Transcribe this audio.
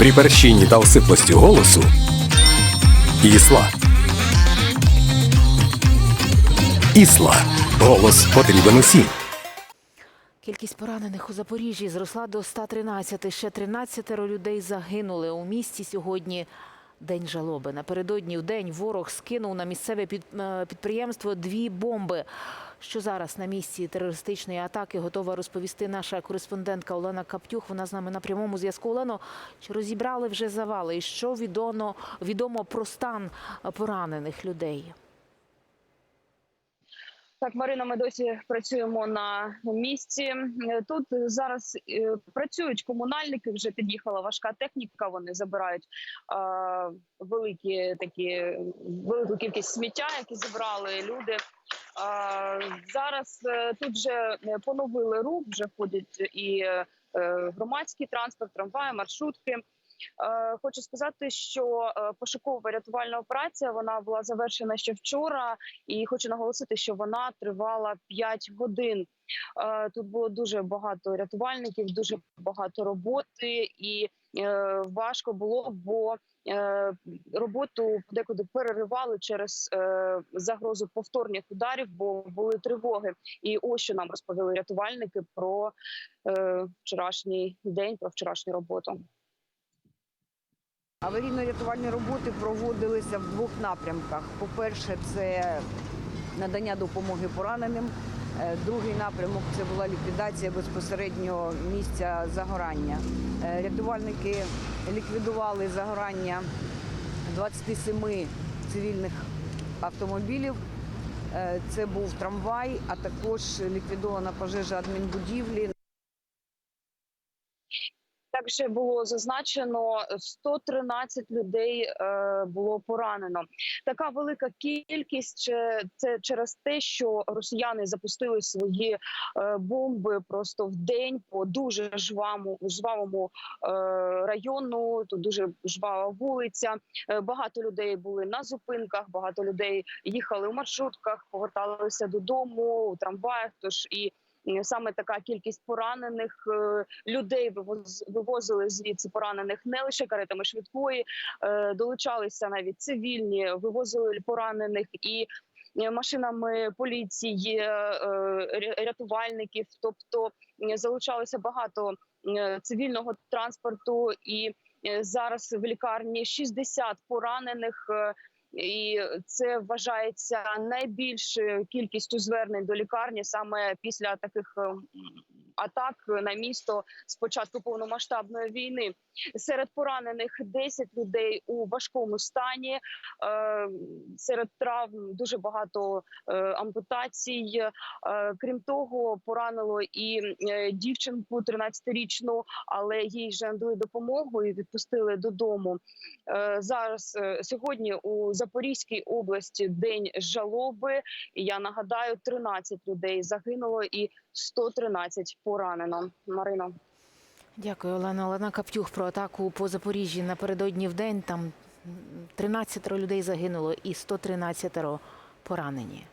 При перщині та осиплості голосу Ісла. Ісла. Голос потрібен усім. Кількість поранених у Запоріжжі зросла до 113. Ще 13 людей загинули. У місті сьогодні день жалоби. Напередодні в день ворог скинув на місцеве е, підприємство дві бомби. Що зараз на місці терористичної атаки готова розповісти наша кореспондентка Олена Каптюх. Вона з нами на прямому зв'язку. Олено, чи розібрали вже завали? І що відомо, відомо про стан поранених людей? Так, Марина, ми досі працюємо на місці. Е, Тут зараз е, працюють комунальники. Вже під'їхала важка техніка. Вони забирають е, великі такі велику кількість сміття, які забрали люди. Зараз е, тут вже поновили рух. Вже ходять і громадський транспорт, трамваї, маршрутки. Е, Хочу сказати, що е, пошукова рятувальна операція вона була завершена ще вчора, і хочу наголосити, що вона тривала 5 годин. Е, Тут було дуже багато рятувальників, дуже багато роботи, і важко було, бо роботу подекуди переривали через загрозу повторних ударів, бо були тривоги. І ось що нам розповіли рятувальники про вчорашній день, про вчорашню роботу. Аварійно-рятувальні роботи проводилися в двох напрямках. По-перше, це надання допомоги пораненим. Е, Другий напрямок це була ліквідація безпосередньо місця загорання. Е, Рятувальники ліквідували загорання 27 цивільних автомобілів. Е, Це був трамвай, а також ліквідована пожежа адмінбудівлі. Також було зазначено 113 людей е, було поранено. Така велика кількість е, це через те, що росіяни запустили свої е, бомби просто в день по дуже жвавому, жвавому району. Тут дуже жвава вулиця. Багато людей були на зупинках. Багато людей їхали в маршрутках, поверталися додому у трамваях. Тож і саме така кількість поранених е, людей вивоз- вивозили звідси поранених не лише каретами швидкої, е, долучалися навіть цивільні, вивозили поранених і. е, Машинами поліції, рятувальників, тобто залучалося багато цивільного транспорту, і зараз в лікарні 60 поранених. І це вважається найбільшою кількістю звернень до лікарні саме після таких е, м, атак на місто з початку повномасштабної війни. Серед поранених 10 людей у важкому стані. Е, Серед травм дуже багато е, ампутацій. Е, Крім того, поранило і дівчинку 13-річну, але їй вже надали допомогу і відпустили додому. Зараз сьогодні у Запорізькій області день жалоби. Я нагадаю, 13 людей загинуло і 113 поранено. Марина. Дякую, Олена. Олена Каптюх про атаку по Запоріжжі напередодні в день. Там м, 13 людей загинуло і 113 поранені.